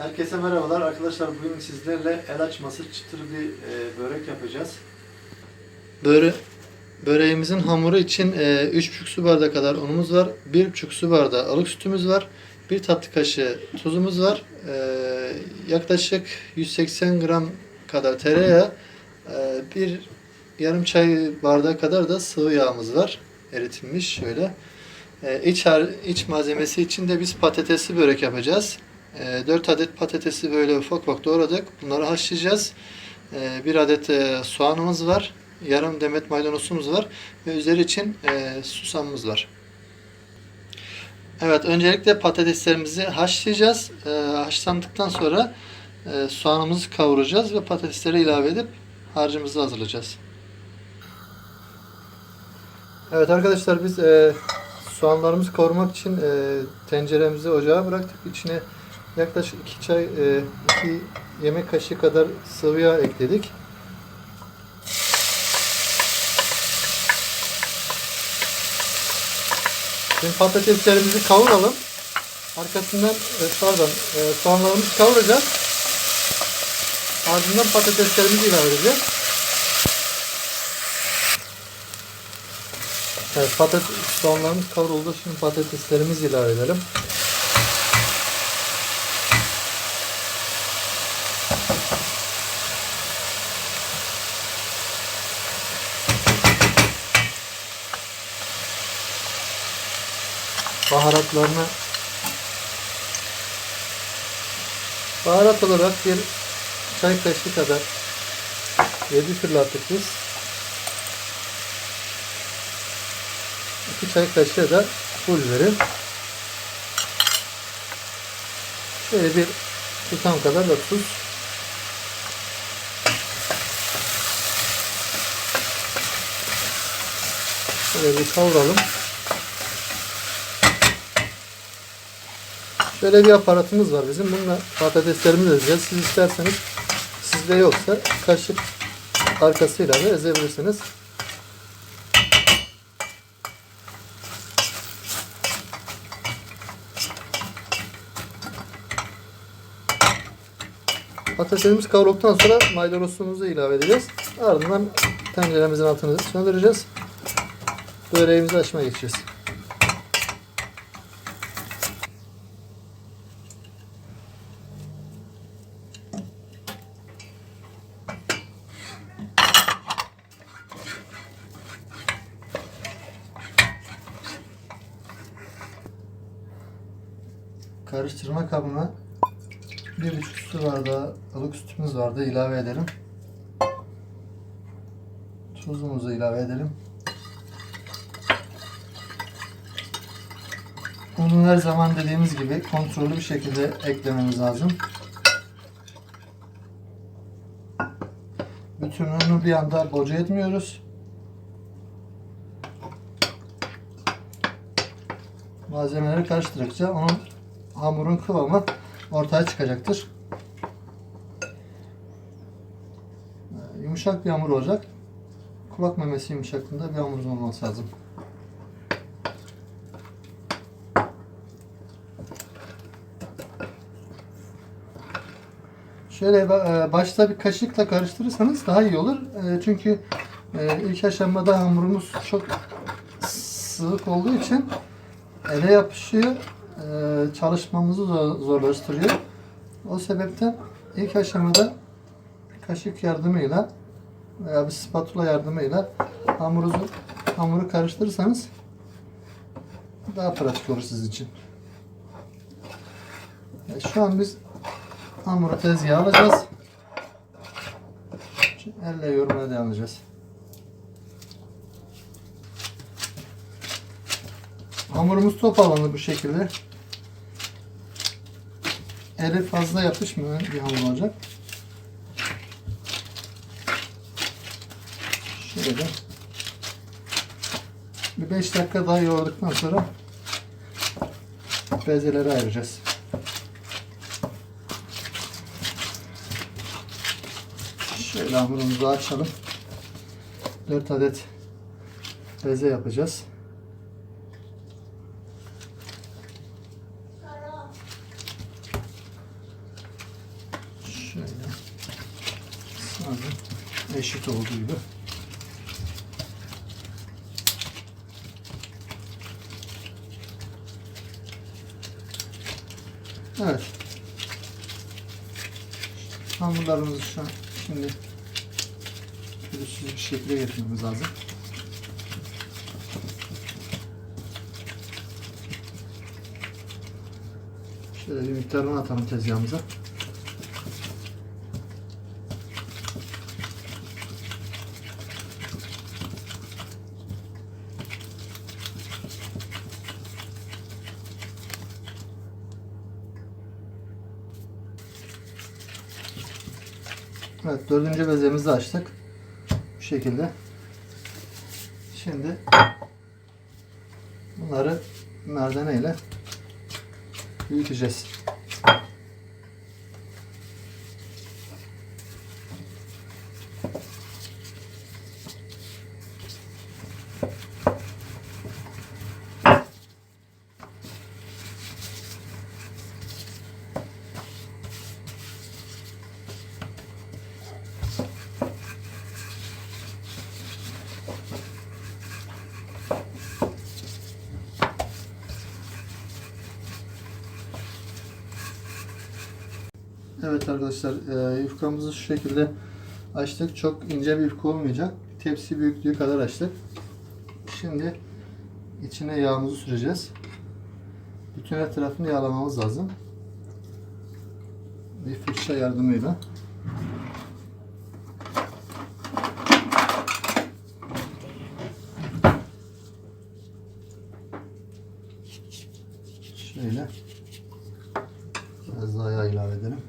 Herkese merhabalar arkadaşlar. Bugün sizlerle el açması çıtır bir e, börek yapacağız. Böre böreğimizin hamuru için e, 3,5 su bardağı kadar unumuz var. 1,5 su bardağı ılık sütümüz var. 1 tatlı kaşığı tuzumuz var. E, yaklaşık 180 gram kadar tereyağı, e, bir yarım çay bardağı kadar da sıvı yağımız var. Eritilmiş şöyle. E, iç, iç malzemesi için de biz patatesli börek yapacağız. 4 adet patatesi böyle ufak ufak doğradık. Bunları haşlayacağız. 1 adet e, soğanımız var. Yarım demet maydanozumuz var. Ve üzeri için e, susamımız var. Evet öncelikle patateslerimizi haşlayacağız. E, Haşlandıktan sonra e, soğanımızı kavuracağız ve patatesleri ilave edip harcımızı hazırlayacağız. Evet arkadaşlar biz e, soğanlarımızı kavurmak için e, tenceremizi ocağa bıraktık. İçine yaklaşık 2 çay, 2 yemek kaşığı kadar sıvı yağ ekledik. Şimdi patateslerimizi kavuralım. Arkasından e, pardon e, soğanlarımızı kavuracağız. Ardından patateslerimizi ilave edeceğiz. Evet, patates soğanlarımız kavruldu. Şimdi patateslerimizi ilave edelim. Baharatlarını baharat olarak bir çay kaşığı kadar 7 fırlattık biz. 2 çay kaşığı da pul biberi. Şöyle bir tutam kadar da tuz. Şöyle bir kavuralım. Şöyle bir aparatımız var bizim. Bununla patateslerimizi ezeceğiz. Siz isterseniz sizde yoksa kaşık arkasıyla da ezebilirsiniz. Patatesimiz kavrulduktan sonra maydanozumuzu ilave edeceğiz. Ardından tenceremizin altını söndüreceğiz. Böreğimizi açmaya geçeceğiz. Karıştırma kabına bir buçuk su bardağı ılık sütümüz vardı. ilave edelim. Tuzumuzu ilave edelim. Unu her zaman dediğimiz gibi kontrollü bir şekilde eklememiz lazım. Bütün unu bir anda boca etmiyoruz. Malzemeleri karıştırdıkça onun hamurun kıvamı ortaya çıkacaktır. Yumuşak bir hamur olacak. Kulak memesi yumuşaklığında bir hamurun olması lazım. Şöyle e, başta bir kaşıkla karıştırırsanız daha iyi olur. E, Çünkü e, ilk aşamada hamurumuz çok sıvık olduğu için ele yapışıyor. Çalışmamızı zor- zorlaştırıyor. O sebepten ilk aşamada kaşık yardımıyla veya bir spatula yardımıyla hamurunuzu hamuru karıştırırsanız daha pratik olur sizin için. Evet, şu an biz hamuru tezgaha alacağız. Şimdi elle yoğurmaya devam edeceğiz. Hamurumuz toparlandı bu şekilde. Eli fazla yapışmayan bir hamur olacak. Şöyle. Bir 5 dakika daha yoğurduktan sonra bezeleri ayıracağız. Şöyle hamurumuzu açalım. 4 adet beze yapacağız. Şöyle. Sanırım eşit olduğu gibi. Evet. Hamurlarımızı şu an şimdi pürüzsüz bir şekilde getirmemiz lazım. Şöyle bir miktarını atalım tezgahımıza. Evet dördüncü bezemizi açtık. Bu şekilde. Şimdi bunları merdane ile büyüteceğiz. Evet arkadaşlar e, yufkamızı şu şekilde açtık. Çok ince bir yufka olmayacak. Tepsi büyüklüğü kadar açtık. Şimdi içine yağımızı süreceğiz. Bütün her tarafını yağlamamız lazım. Bir fırça yardımıyla. Şöyle biraz daha yağ ilave edelim.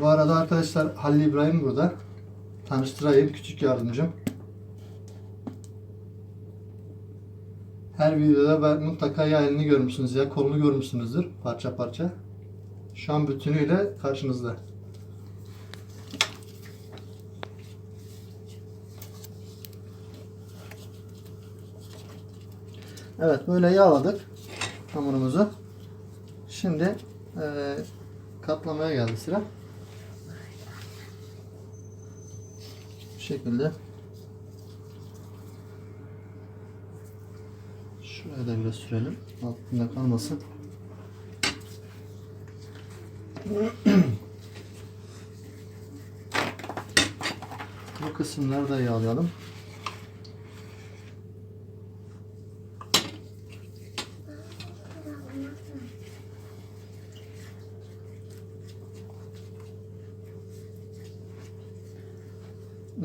Bu arada arkadaşlar Halil İbrahim burada. Tanıştırayım küçük yardımcım. Her videoda ben mutlaka ya elini görmüşsünüz ya kolunu görmüşsünüzdür parça parça. Şu an bütünüyle karşınızda. Evet böyle yağladık hamurumuzu. Şimdi eee, katlamaya geldi sıra. Şekilde. Şuraya da biraz sürelim. Altında kalmasın. Bu kısımları da yağlayalım.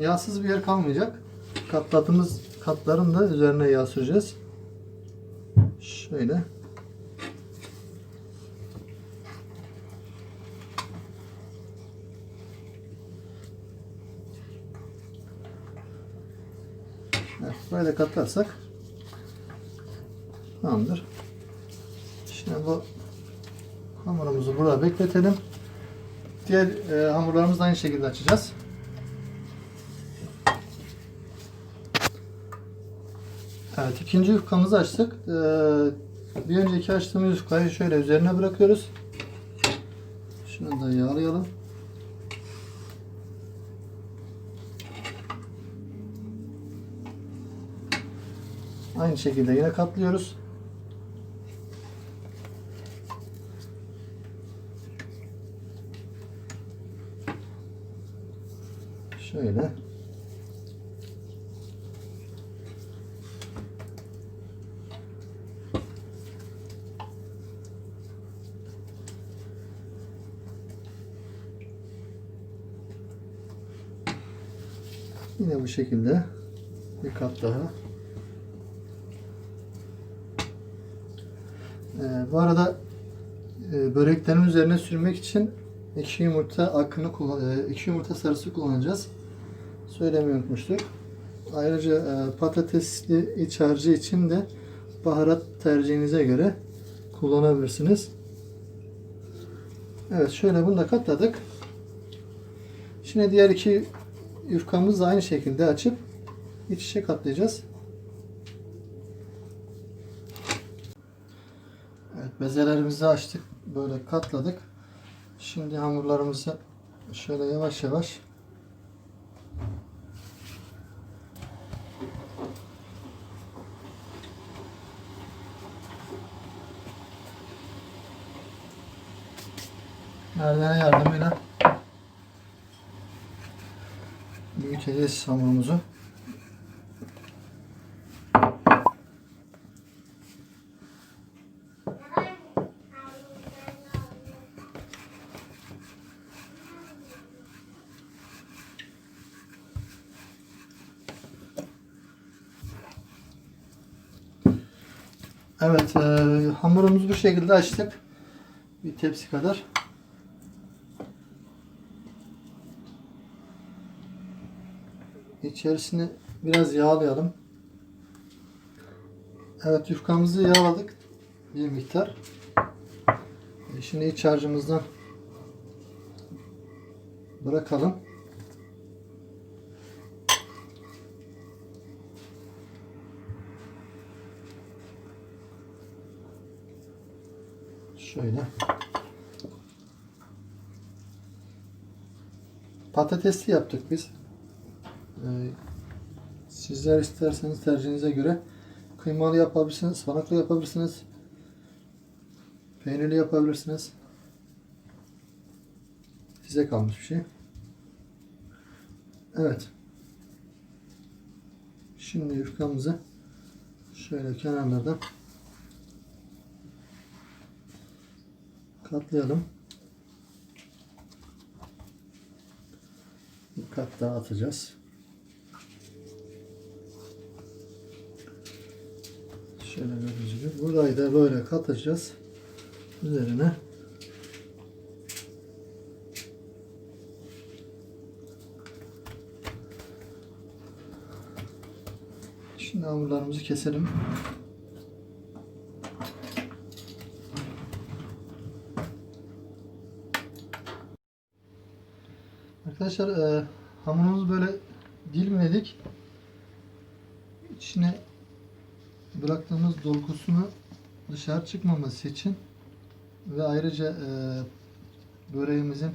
Yağsız bir yer kalmayacak. Katladığımız katların da üzerine yağ süreceğiz. Şöyle. Evet, böyle katlarsak tamamdır. Şimdi bu hamurumuzu burada bekletelim. Diğer e, hamurlarımızı aynı şekilde açacağız. Evet ikinci yufkamızı açtık. Ee, bir önceki açtığımız yufkayı şöyle üzerine bırakıyoruz. Şunu da yağlayalım. Aynı şekilde yine katlıyoruz. Şöyle. Bu şekilde bir kat daha. Ee, bu arada e, böreklerin üzerine sürmek için iki yumurta akını kullan, e, iki yumurta sarısı kullanacağız. Söylemeyi unutmuştuk. Ayrıca e, patatesli iç harcı için de baharat tercihinize göre kullanabilirsiniz. Evet şöyle bunu da katladık. Şimdi diğer iki yufkamızı aynı şekilde açıp iç içe katlayacağız. bezelerimizi açtık. Böyle katladık. Şimdi hamurlarımızı şöyle yavaş yavaş merdane yardımıyla büyüteceğiz hamurumuzu. Evet, e, hamurumuzu bu şekilde açtık. Bir tepsi kadar. İçerisini biraz yağlayalım. Evet, yufkamızı yağladık. Bir miktar. E, Şimdi iç harcımızdan bırakalım. Şöyle. Patatesli yaptık biz. Sizler isterseniz tercihinize göre kıymalı yapabilirsiniz, ıspanaklı yapabilirsiniz. Peynirli yapabilirsiniz. Size kalmış bir şey. Evet. Şimdi yufkamızı şöyle kenarlardan katlayalım. Bir kat daha atacağız. Şöyle gibi. Burayı da böyle katacağız. Üzerine Şimdi hamurlarımızı keselim. Arkadaşlar e, hamurumuzu böyle dilimledik. İçine bıraktığımız dolgusunu dışarı çıkmaması için ve ayrıca e, böreğimizin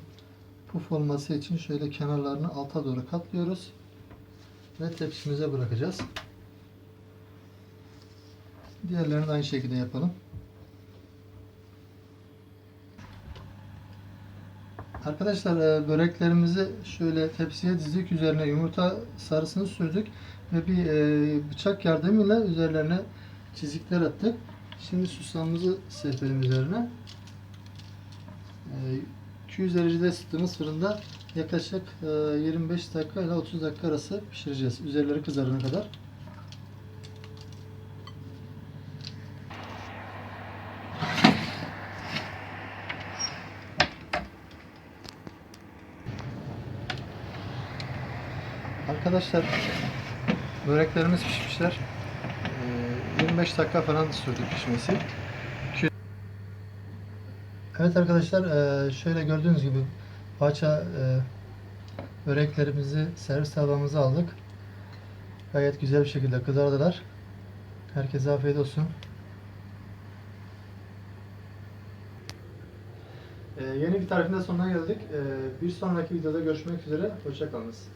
puf olması için şöyle kenarlarını alta doğru katlıyoruz ve tepsimize bırakacağız. Diğerlerini de aynı şekilde yapalım. Arkadaşlar e, böreklerimizi şöyle tepsiye dizdik. Üzerine yumurta sarısını sürdük. Ve bir e, bıçak yardımıyla üzerlerine çizikler attık. Şimdi susamımızı serpelim üzerine. E, 200 derecede ısıttığımız fırında yaklaşık e, 25 dakika ile 30 dakika arası pişireceğiz. Üzerleri kızarana kadar. Arkadaşlar böreklerimiz pişmişler. Ee, 25 dakika falan sürdü pişmesi. Evet arkadaşlar e, şöyle gördüğünüz gibi parça e, böreklerimizi servis tabağımıza aldık. Gayet güzel bir şekilde kızardılar. Herkese afiyet olsun. Ee, yeni bir tarifin sonuna geldik. Ee, bir sonraki videoda görüşmek üzere. Hoşçakalınız.